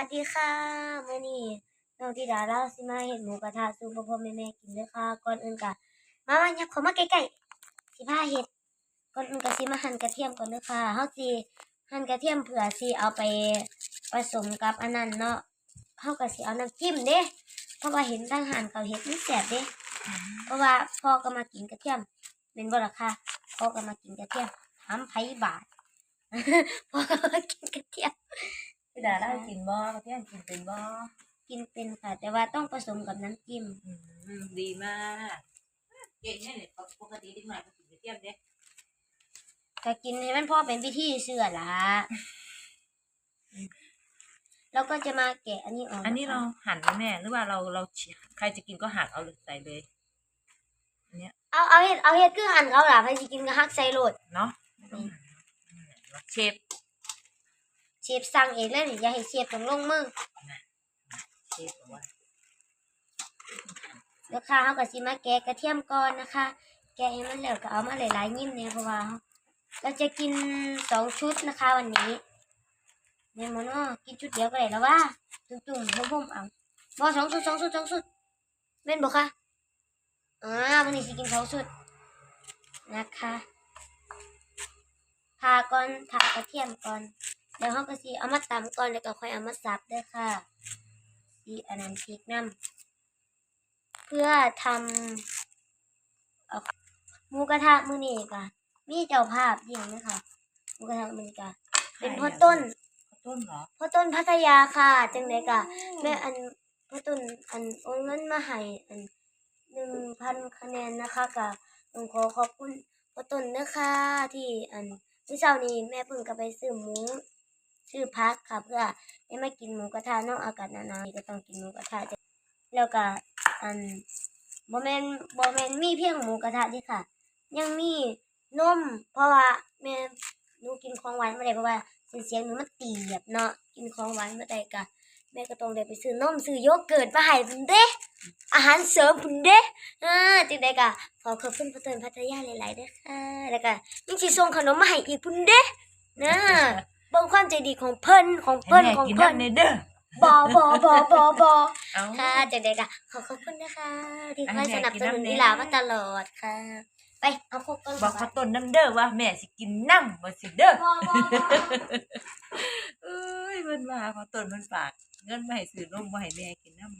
วัสดีค่ะมื้อนี้น้องธิดาเราสิมาเฮ็ดหมูกระทะสู่พ่อพ่อแม่แม่กินเด้อค่ะ ก่อนอื่นก็มามายับเข้ามาใกล้ๆสิพาเฮ็ดก่อนอื่นก็สิมาหั่นกระเทียมก่อนเด้อค่ะเฮาสิหั่นกระเทียมเผื่อสิเอาไปผสมกับอันนั้นเนาะเฮาก็สิเอาน้ำจิ้มเด้เพราะว่าเห็นทางหั่นเขาเฮ็ดมันแซ่บเด้เพราะว่าพ่อก็มากินกระเทียมแม่นบ่ล่ะค่ะพ่อก็มากินกระเทียมถามไผบาทพ่อก็มากินกระเทียม พี่ดาได้กินบ่กระเทียมกินเป็นบ่กินเป็นค่ะ แต่ว่าต้องผสมกับน้ำจิ้มอืมดีมาก เก่งแน่เลยปกติเด็กหน่อยก็กินกระเทียมเด้ก็กินให้มันพอเป็นพิธีเชื่อละแล้วก็จะมาแกะอันนี้ออกอันนี้เราะคะหั่นไหมแม่หรือว่าเราเราฉีกใครจะกินก็หั่นเอาเลยใส่เลยอันเนี้ยเอาเอาเห็ดเอาเห็ดคือหั่นเขาล่ะใครสิกินก็ฮักใส่โลดเนาะไม่ต้องหั่นเนาะนั่นแหละเราเชฟ เชฟสั่งเองเลยนี่อย่าให้เชฟต้องลงมือเชฟบอกว่าเดี๋ยวค่ะเขาก็สิมาแกะกระเทียมก่อนนะคะ แกะให้มันแล้วก็เอามาหลายๆยิ้มเนี่ยเพราะว่าเราจะกินสองชุดนะคะวันนี้แม่มอนาะกินชุดเดียวก็ได้แล้วว่าตุ่มๆพุ่มๆเอาบอสองชุดสองชุดสองชุดแม่นบอกค่ะอ่าวันนี้สิกินสองชุดนะคะทาก่อนทากระเทียมก่อน เดี๋ยวเขาก็สิเอามาตำก่อนแล้วก็ค่อยเอามาสับเด้วยค่ะสีอันนั้นพริกน้ำเพื่อทำเอ่อหมูกระทะมื้อนี้ก็มีเจ้าภาพเลี้ยงนะคะหมูกระทะมื้อนี้ก็เป็นพ่อต้นข้าวต้นเหรอพ่อต้นพัทยาค่ะ จังไดก็แม่อันพ่อต้นอันโอนเงินมาให้อันหนึ่งพันคะแนนนะคะก็ต้องขอขอบคุณพ่อต้นนะคะที่อันเมื่อเช้านี้แม่เพิ่งก็ไปซื้อหมู ซื้อพักค่ะเพื่อได้มากินหมูกระทะนอกอากาศหนาวๆก็ต้องกินหมูกระทะแล้วก็อันบ่แมนบ่แมนมีเพียงหมูกระทะดิค่ะ ยังมีนมเพราะว่าแม่หนูกินของหวานไม่ได้เพราะว่าเสียงเสียงหนูมันตีบเนาะกินของหวานไม่ได้กะแม่ก็ต้องได้ไปซื้อนมซื้อโยเกิร์ตมาให้พุ่นเด้อาหารเสริมพุ่นเด้อ่าจังได้กะขอขอบคุณพ่อเตือนพัทยาหลายๆด้อค่ะแล้วก็ยังสิส่งขนมมาให้อีกพุ่นเด้นะ บิ่งความใจดีของเพิ่นของให้เพิ่นแม่ของกินเพิ่นน้ำในเด้อบ่บ่บ่บ่บ่เอา ค่ะจังไดกะขอขอบคุณนะคะ ที่คให้อยแม่สนับกินสนุนน้ำแน่อีหลามาตลอดค่ะ ไปเอาครบต้นบอกข้าวต้นน้ำเด้อว่าแม่สิกินน้ำบ่สิเด้อบ่บ่บ่เอ้ยเพิ่นว่าข้าวต้นเพิ่นฝาก เงินมาให้ซื้อนมมาให้แม่กินน้ำ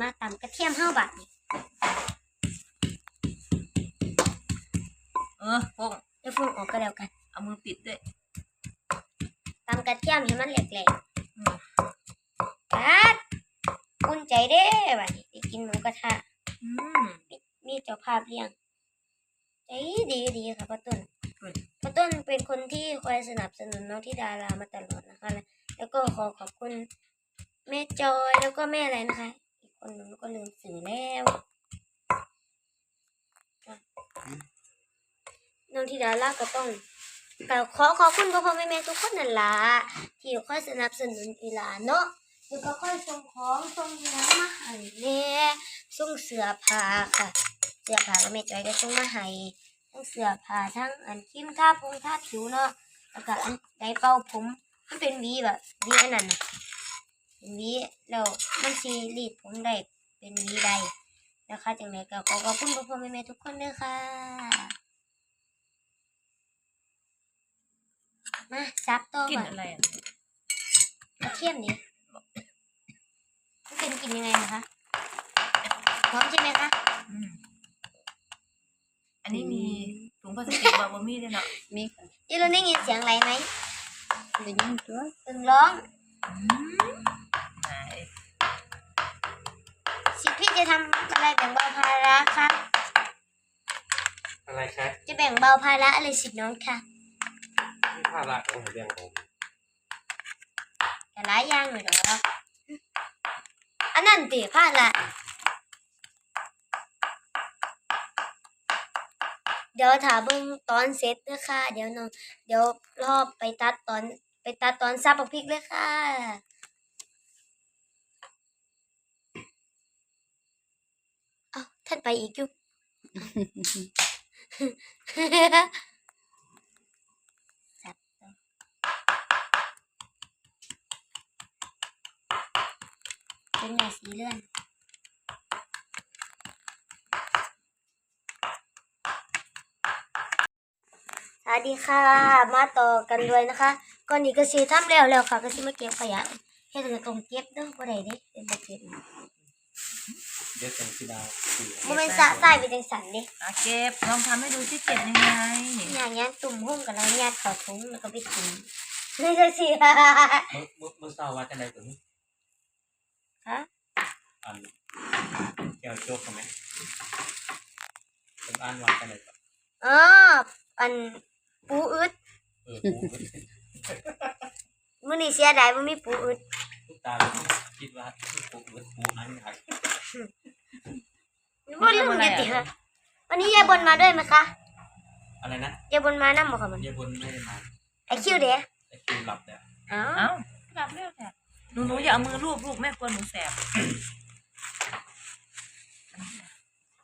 มาตำกระเทียมเฮาบัดนี้เออพง เดี๋ยวฟุ้งออกก็แล้วกัน เอามือปิดด้วยตำกระเทียมให้มันแหลกอืมๆกัดอุ่นใจเด้บัดนี้ได้กินหมูกระทะอืมมีเจ้าภาพเลี้ยงใจดีดีค่ะพ่อต้นเฮ้ยพ่อต้นเป็นคนที่คอยสนับสนุนน้องที่ดารามาตลอดนะคะ แล้วก็ขอขอบคุณแม่จอยแล้วก็แม่อะไรนะคะ อีกคนหนึ่งก็ลืมสื่อแล้วอะ น้องที่ดาราก็ต้องก็ขอขอบคุณพ่อพ่อแม่แม่ทุกคนนั่นล่ะที่คอยสนับสนุนอีหลานเนาะแล้วก็ค่อยส่งของส่งเงินมาให้แม่ส่งเสื้อผ้าค่ะ เสื้อผ้าก็แม่จอยก็ส่งมาให้ทั้งเสื้อผ้าทั้งอันครีมทาพงทาผิวเนาะแล้วก็อันไดเป่าผมมันเป็นวีแบบวีอันนั้นน่ะเป็นวีแล้วมันสีรีดผมได้เป็นวีใดนะคะจังไดก็ขอขอบคุณพ่อพ่อแม่แม่ทุกคนด้วยค่ะ มาซับต่อกินก่อนอะไรอะกระเทียมนี่มันเป็นกลินยังไงนะคะหอมใช่ไหมคะอืมอันนี้มีถุงพลาสติกบาบมี่ด้วยเนาะมีค่ะยี่เราได้ยินเสียงอะไรไหมได้ยินตัวตึงร้องอืมไหนสิทธิ์พี่จะทำอะไรแบ่งเบาภาระคะอะไรคะจะแบ่งเบาภาระอะไรสิทธิ์น้องค่ะนี่ ภาระของเรื่องผมแต่หลายอย่างเลยเหรออันนั้นติภาระเดี๋ยวถามเบิ่งตอนเสร็จเด้อค่ะ เดี๋ยวน้องเดี๋ยวรอบไปตัดตอนไปตัดตอนซับบักพริกเลยค่ะ เอ้าท่านไปอีกอยู่ ซับต่อ เป็นแม่สีเลื่อน สวัสดีค่ะ มาต่อกันด้วยนะคะ ก่อนนี้ก็สีทำแล้วแล้วค่ะ ก็สิมาเก็บขยะเฮ็ดให้ตรงเก็บเด้อบ่ได้เด้เป็นบ่เก็บเดี๋ยวส่งที่ดาวสี่บ่แม่นสะใส่ไปจังสันเด้อะเก็บลองทำให้ดูที่เก็บยังไงอย่างงี้ตุ่มหุ้มกันแล้วญาติเข้าถุงแล้วก็ไปกินนี่จังซี่ค่ะเมื่อเมื่อเมื่อเช้าว่าจะได้ตัวนี้ ฮะอันแก้วโจ๊กใช่ไหมเป็นอ่านว่าจะได้ตัวอ๋ออันปูอึดเออปูมื้อนี้เสียดายบ่มีปูอึดทุกตาคิดว่าปูเออปูอันหักบ่ลืมอยู่ติค่ะวันนี้ยายบนมาด้วยไหมคะอะไรนะยายบนมานำบ่ค่ะมันเยบนไม่ได้มาไอคิวเด้ไอ้คิวหลับแต่อ้าวเอ้าหลับเร็วแท้ หนูหนูอย่าเอามือลูบลูกแม่กลัวหนูแสบ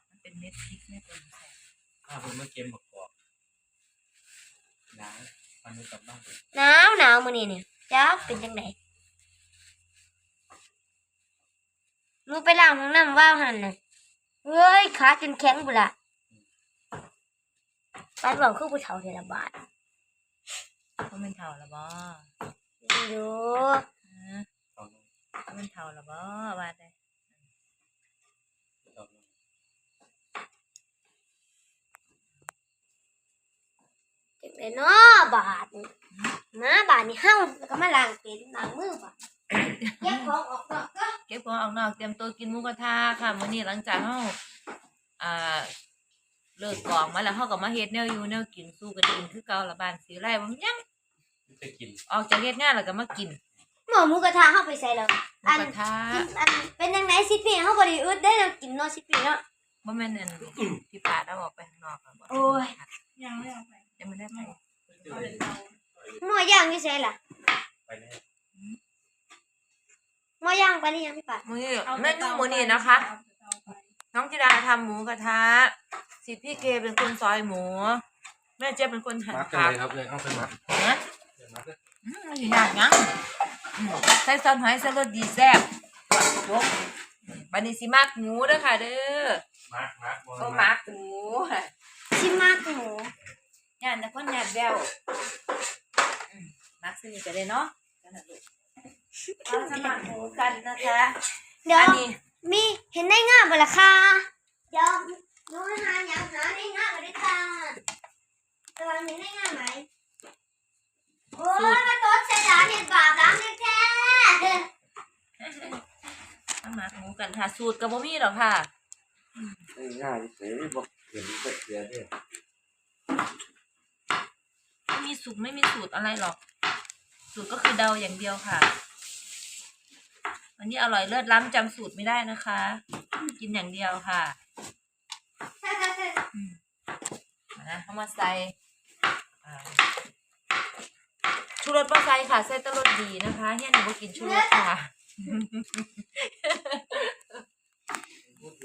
มันเป็นเม็ดพริกแม่กลัวหนูแสบถ้าคุณเมื่อเกมบอกบอกนะมันไม่กลับบ้านหนาวหนาวมื้อนี้เนี่ยจ้าเป็นจังไดหนูไปล้างห้องน้ำว่าวหั่นน่ะเฮ้ยขาจนแข็งพุ่นล่ะไปบอกคือผู้เฒ่าเทระบาทเขาเป็นเท่าละบ่อยู่ฮะตอน เขาเป็นเท่าละบ่ว่าแต่ตอนจังไดเนาะบาทนี่นะบาทนี่เฮาแล้วก็มาล้างเป็นล้างมือบาดเก็บของออกนอกก็เก็บของออกนอกเตรียมตัวกินหมูกระทะค่ะมื้อนี้หลังจากเฮาอ่าเลิกกองมาแล้วเฮาก็มาเฮ็ดแนวอยู่แนวกินสู้กันกินคือเก่าละบ้านสิไร่บ่มันยังจะกิน ออกจากเฮ็ดงานแล้วก็มากิน หมอหมูกระทะเฮาไปใส่แล้วหมูอันกระทะกินอันเป็นจังไดสิพี่เฮาบ่ได้อึดได้แล้วกินเนาะสิพี่เนาะบ่แม่นอันที่ปาดเอาออกไปข้างนอกอะบ่โอ้ยยังไม่เอาไปยังไม่ได้ไปหม้อย่างอยู่ไสล่ะไปแน่หม้อย่างไปหรือยังพี่ปัดมื้อนี้เมนูมื้อนี้นะคะ น้องธิดาทำหมูกระทะสิพี่เกเป็นคนซอยหมู แม่เจี๊ยบเป็นคนหั่นมากันผักเลยครับเลยเอาไปมานะเดี๋ยวมาเลยอืมมันสิยากยังอืม ใส่ซอสหอยใส่รสดีแซ่บจบบัดนี้สิมักหมูเด้อค่ะ เด้อมามาบอก็ลมักหมูชิมมากหมูย่านแต่คนหยาดแววอืมมักสนิทกันเลยเนาะกันนะลูกเราจะมักหมูกันนะคะเดี๋ยวอันนี้ มีเห็นได้ง่ายบ่ล่ะค่ะเดี๋ยวหนูหาหยังหาได้ง่ายบ่ได้ค่ะกำลังเห็นได้ง่ายไหมโอ้ยมาโต๊ดใส่หลานเห็นบาปหลานแท้ มา มักหมูกันค่ะ สูตรกับบ่มีหรอกค่ะ ง่ายเฉยบอกเห็นก็เสียเนี่ยไม่มีสูตรไม่มีสูตรอะไรหรอก สูตรก็คือเดาอย่างเดียวค่ะ วันนี้อร่อยเลิศล้ำจำสูตรไม่ได้นะคะ กินอย่างเดียวค่ะๆอืมนะเอามาใส่อ่าชูรสป้าใส่ค่ะใส่แตรสดีนะคะเฮียหนูก็กินชูรสค่ะ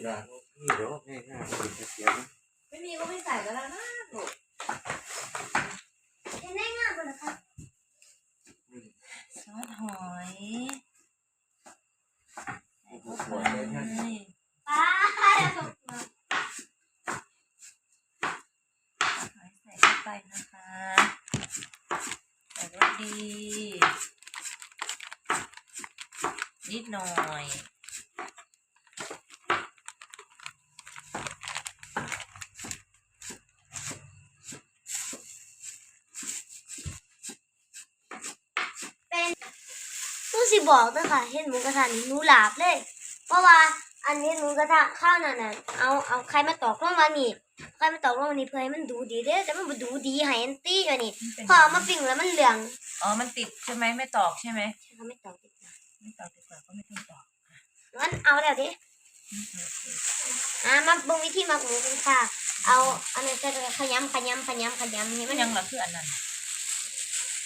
พูดเวลานี่เดี๋ยวง่ายง่ายเห็นเสียนะไม่มีก็ไม่ใส่ก็แล้วนะลูกเห็นได้ง่ายบ่ล่ะค่ะซอสหอยใส่เข้าไปป้าหอยใส่เข้าไปนะคะใส่รสดี นิดหน่อย หนูสิ บอกเด้อค่ะเห็นหมูกระทะนี่หนูหลาบเลย เพราะว่าอันนี้หมูกระทะข้าวนั่นน่ะเอาเอาใครมาตอกลงมานี่ใครมาตอกลงมานี่เพื่อให้มันดูดีเด้อแต่มันบ่ดูดีให้อันตี้อยู่นี่มันเป็นพอเอามาปิ้งแล้วมันเหลืองอ๋อ มันติดใช่ไหมไม่ตอกใช่ไหมใช่เขาไม่ตอกดีกว่าไม่ตอกดีกว่าก็ไม่ต้องตอกงั้นเอาแล้วดิอ่ามาเบิ่งวิธีหมักหมูกันค่ะ เอาอันนี้จะขยำขยำขยำขยำนี่มัมันนยังเหลือคืออันนั้น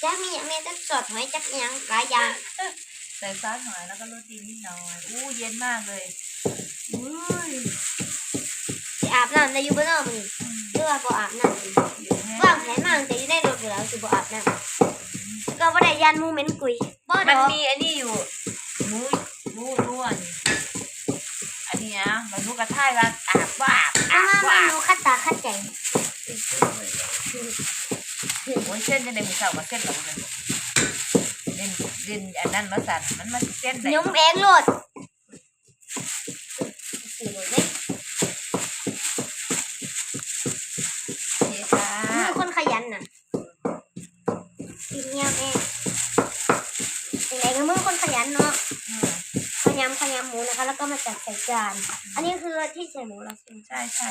จักมีอย่างแม่จักสดหอยจักหยังหลายอย่าง ใส่ซอสหอยแล้วก็รสดีนิดหน่อย อู้เย็นมากเลยอุ้ยสิอาบน้ำได้อยู่บ่เนาะมื้อนี้หรือว่าบ่อาบน้ำอยู่แห้วางแผนมาตั้งแต่อยู่ในรถอยู่แล้วสิบ่อาบน้ำก็บ่ได้ยันหมูเหม็นกุยบ่ดมันอกมีอันนี้อยู่หนูหนูหนูอันอันเนี้ยมันนุกกระท่ายว่าอาบว่าอามาบมาว่ามาหนูคัดตาคัดใจโอ้ยเส้นจะได้มือเสามาเส้นหรอกเลยเล่น เล่นอันนั้นมาสั่นมันมันเส้นไหนยมเองโลดสีโลดเลยโอเคค่ะมือคนขยันน่ะกินเงียบเองยังไงก็มือคนขยันเนาะอืมขยำขยำหมูนะคะ แล้วก็มาจัดใส่จาน อันนี้คือที่ใส่หมูเราใช่ไหม ใช่ใช่